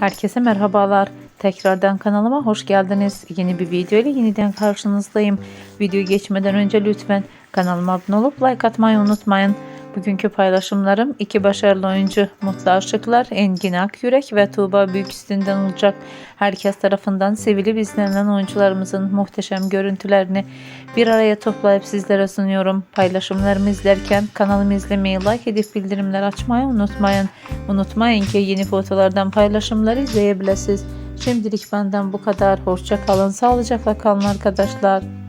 Herkese merhabalar. Tekrardan kanalıma hoş geldiniz. Yeni bir video ile yeniden karşınızdayım. Video geçmeden önce lütfen kanalıma abone olup like atmayı unutmayın. Bugünkü paylaşımlarım iki başarılı oyuncu Mutlu Aşıklar, Engin Akyürek ve Tuğba Büyüküstünden olacak. Herkes tarafından sevilip izlenen oyuncularımızın muhteşem görüntülerini bir araya toplayıp sizlere sunuyorum. Paylaşımlarımı izlerken kanalımı izlemeyi, like edip bildirimler açmayı unutmayın. Unutmayın ki yeni fotolardan paylaşımları izleyebilirsiniz. Şimdilik benden bu kadar. Hoşça kalın, sağlıcakla kalın arkadaşlar.